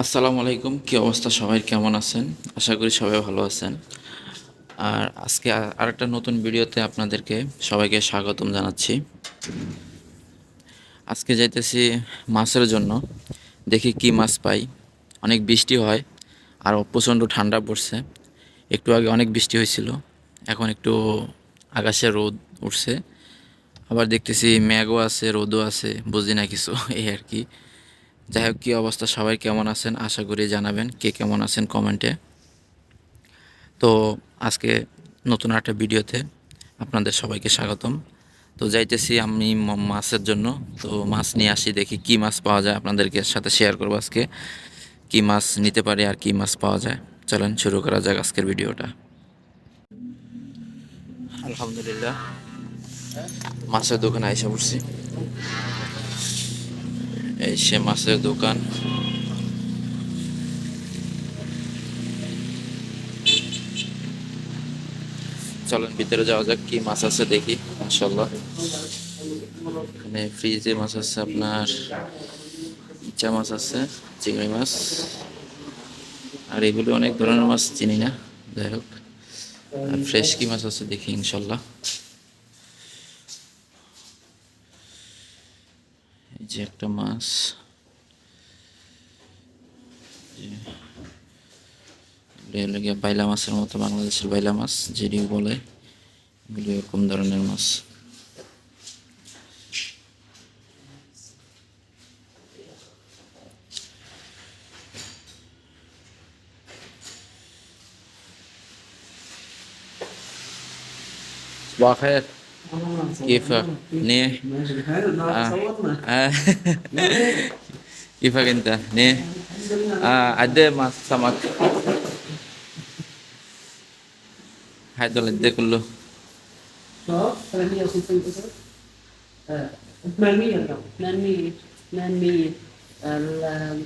আসসালামু আলাইকুম, কী অবস্থা সবাই, কেমন আছেন? আশা করি সবাই ভালো আছেন। আর আজকে আরেকটা নতুন ভিডিওতে আপনাদেরকে সবাইকে স্বাগতম জানাচ্ছি। আজকে যাইতেছি মাছের জন্য, দেখি কি মাছ পাই। অনেক বৃষ্টি হয়, আর প্রচণ্ড ঠান্ডা পড়ছে। একটু আগে অনেক বৃষ্টি হয়েছিল, এখন একটু আকাশে রোদ উঠছে। আবার দেখতেছি ম্যাগও আছে, রোদও আছে, বুঝি না কিছু, এই আর কি। যাই হোক, কী অবস্থা? সবাই কেমন আছেন? আশা করি জানাবেন। কে কেমন আছেন কমেন্টে? তো আজকে নতুন একটা ভিডিওতে আপনাদের সবাইকে স্বাগতম। তো যাইতেছি আমি মাছের জন্য। তো মাছ নিয়ে আসি, দেখি কি মাছ পাওয়া যায় আপনাদেরকে সাথে শেয়ার করব আজকে। কি মাছ নিতে পারি আর কি মাছ পাওয়া যায়। চলেন, শুরু করা যাক আজকের ভিডিওটা। আলহামদুলিল্লাহ। মাছের দোকানে আইসা পড়ছি। এই সে মাছের দোকান। চলেন ভিতরে যাওয়া যাক, কি মাছ আছে দেখি মাশাল্লাহ এখানে ফ্রিজে মাছ আছে আপনার ইচা মাছ আছে, চিংড়ি মাছ। আর এগুলো অনেক ধরনের মাছ, চিনি না, যাই হোক। আর ফ্রেশ কি মাছ আছে দেখি ইনশাল্লাহ যে একটা মাছ এগুলো হলো গিয়ে বাইলা মাছের মতো বাংলাদেশের বাইলা মাছ যেটি বলে এগুলি এরকম ধরনের মাছ صباح الخير كيفك؟ منيح؟ ماشي آه. آه. كيفك انت؟ منيح؟ آه مع السمك؟ هيدول قد إيه كله؟ شهر 350 قصر آه، 800 طبعا 800 800 ال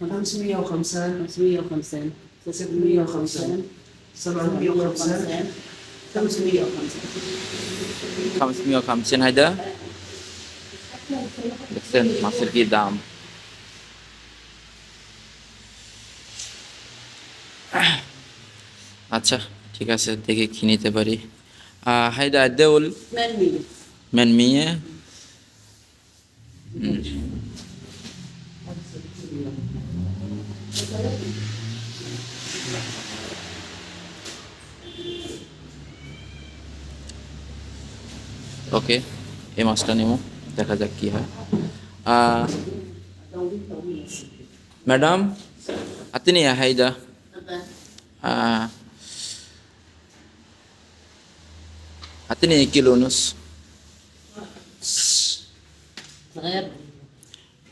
505 550 650 750 খামসমিয়া খামছেন হায়দা দেখছেন মাছের কি দাম আচ্ছা ঠিক আছে দেখে কি নিতে পারি। হায়দা দেউল মেন মিয়ে হুম ওকে এই মাছটা নেব দেখা যাক কি হয় আহ, ম্যাডাম আতিনি হাইদা আহ, আতিনি কিলো ونص غير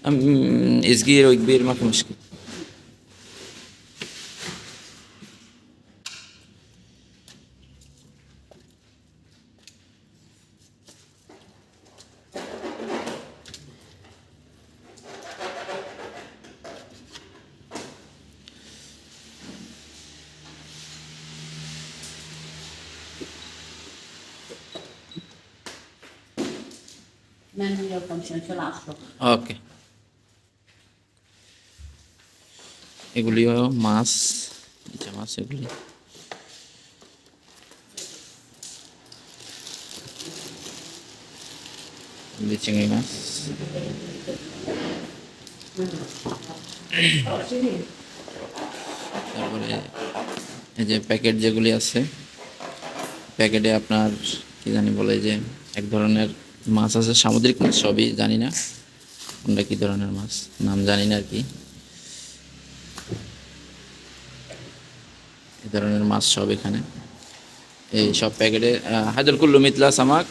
أم- صغير وكبير ما في مشكلة ওকে এগুলিও মাছ, যে মাছ এগুলি চিংড়ি মাছ। তারপরে এই যে প্যাকেট যেগুলি আছে, প্যাকেটে আপনার কি জানি বলে যে এক ধরনের মাছ আছে, সামুদ্রিক মাছ সবই জানি না। কোনটা কি ধরনের মাছ? নাম জানি না আর কি। এই ধরনের মাছ সব এখানে। এই সব প্যাকেটে হায়দর কুল্লু মিতলা সামাক।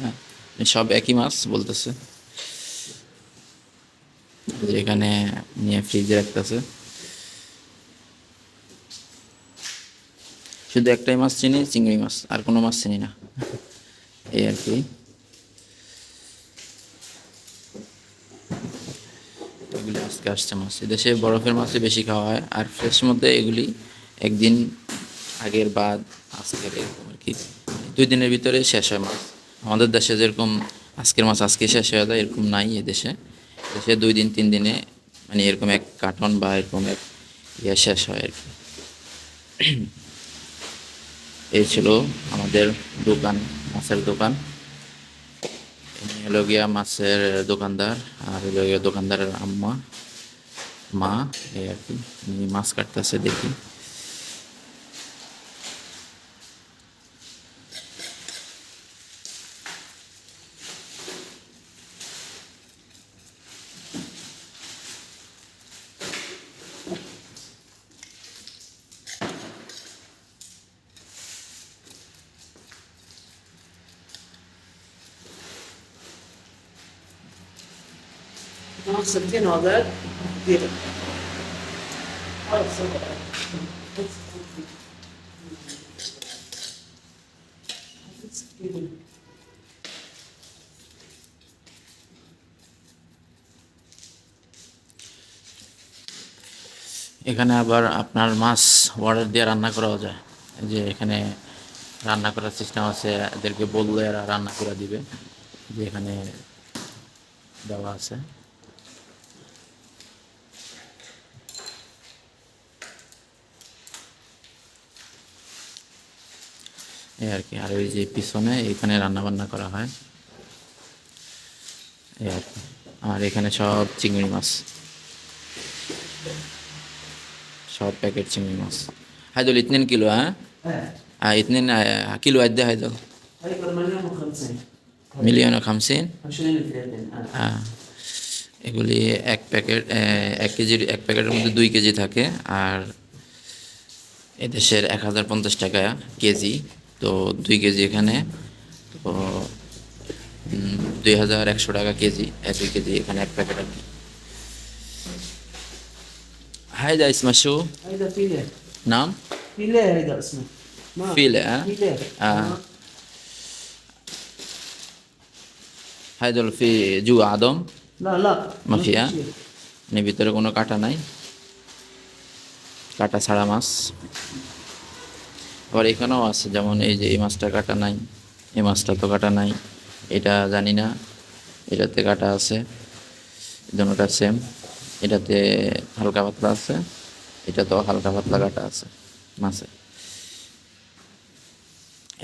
হ্যাঁ সব একই মাছ বলতেছে। এখানে নিয়ে ফ্রিজে রাখতেছে। শুধু একটাই মাছ চিনি, চিংড়ি মাছ, আর কোনো মাছ চিনি না। এই আর কি এগুলি আজকে আসছে মাছ। দেশে বরফের মাছই বেশি খাওয়া হয়, আর ফ্রেশ মধ্যে এগুলি একদিন আগের বাদ আজকের এরকম আর কি। দুই দিনের ভিতরে শেষ হয় মাছ। আমাদের দেশে যেরকম আজকের মাছ আজকে শেষ হয়ে যায়, এরকম নাই এ দেশে। দেশে দুই দিন, তিন দিনে মানে এরকম এক কার্টন বা এরকম এক ইয়ে শেষ হয় আর কি। এই ছিল আমাদের দোকান। মাছের দোকান। ইনি হলো গিয়া মাছের দোকানদার আর হলো গিয়া দোকানদারের আম্মা, মা, এই আর কি। মাছ কাটতেছে দেখি। food safety and that এখানে আবার আপনার মাছ অর্ডার দিয়ে রান্না করাও যায়। যে এখানে রান্না করার সিস্টেম আছে, এদেরকে বললে এরা রান্না করে দিবে। যে এখানে দেওয়া আছে। এই আর কি আর ওই যে পিছনে এখানে রান্নাবান্না করা হয়। এই আর কি আর এখানে সব চিংড়ি মাছ। সব প্যাকেট চিংড়ি মাছ। হাইদুল ইতনেন কিলো হ্যাঁ? হ্যাঁ। ইতনেন কিলো আদ্য হাই দল মিলিয়ন খামসিন। আচ্ছা। হ্যাঁ এগুলি এক প্যাকেট এক কেজির এক প্যাকেটের মধ্যে দুই কেজি থাকে আর এদেশের এক হাজার পঞ্চাশ টাকা কেজি। তো দুই কেজি এখানে তো দুই হাজার একশো টাকা কেজি এক দুই কেজি এখানে এক প্যাকেট আর হায়দা ইসমা শু নাম ফিলে হ্যাঁ হায়দুল ফি জু আদম মাফিয়া ভিতরে কোনো কাটা নাই কাটা ছাড়া মাছ আবার এখানেও আছে, যেমন এই যে এই মাছটা কাটা নাই, এই মাছটা তো কাটা নাই, এটা জানি না, এটাতে কাটা আছে দুটোটা সেম এটাতে হালকা পাতলা আছে এটা তো হালকা পাতলা কাটা আছে মাছে।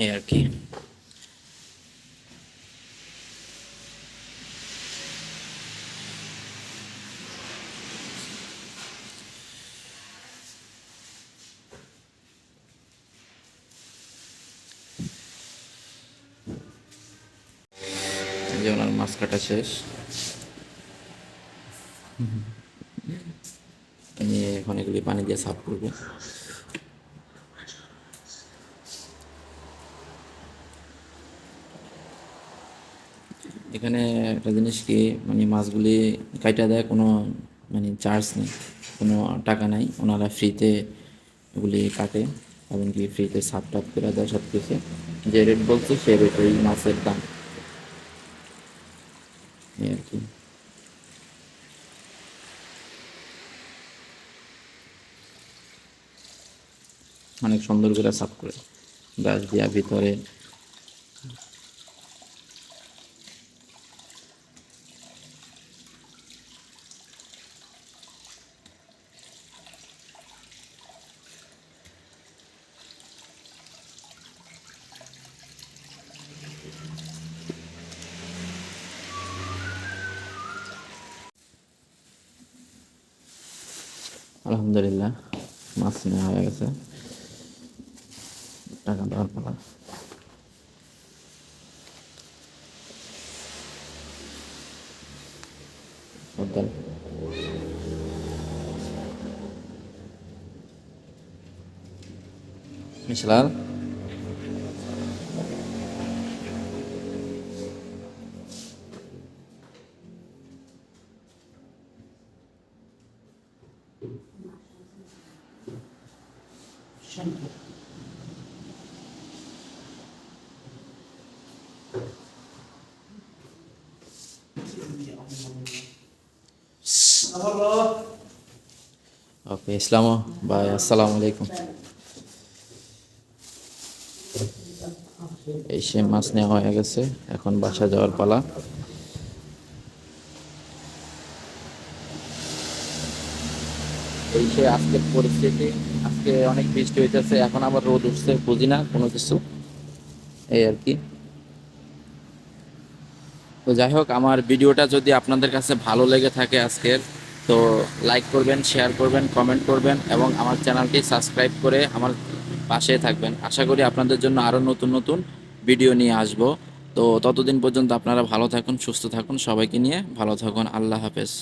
এই আর কি। যে ওনার মাছ কাটা শেষ। আমি এখন এগুলি পানি দিয়ে সাফ করব। এখানে একটা জিনিস কি মানে মাছগুলি কাইটা দেয়, কোনো মানে চার্জ নেই, কোনো টাকা নাই। ওনারা ফ্রিতে এগুলি কাটে এমনকি ফ্রিতে সাপ টাপ করে দেয় সব কিছু যে রেট বলছে সে রেটেই মাছের দাম। এই আর কি অনেক সুন্দর করে সাফ করে গাছ দিয়া ভিতরে আলহামদুলিল্লাহ মাছ নেওয়া হয়ে গেছে টাকা দেওয়ার পালা মিশলাল ওকে ইসলাম বাই আসসালামু আলাইকুম এই সে মাছ নেওয়া হয়ে গেছে, এখন বাসা যাওয়ার পালা। এই সে আজকের পরিস্থিতি আজকে অনেক বৃষ্টি হইতেছে, এখন আবার রোদ উঠছে, বুঝি না, কোনো কিছু। এই আর কি। তো যাই হোক, আমার ভিডিওটা যদি আপনাদের কাছে ভালো লেগে থাকে আজকের, তো লাইক করবেন শেয়ার করবেন কমেন্ট করবেন, এবং আমার চ্যানেলটি সাবস্ক্রাইব করে আমার পাশে থাকবেন। আশা করি আপনাদের জন্য আরও নতুন নতুন ভিডিও নিয়ে আসব। তো ততদিন পর্যন্ত আপনারা ভালো থাকুন, সুস্থ থাকুন, সবাইকে নিয়ে ভালো থাকুন। আল্লাহ হাফেজ।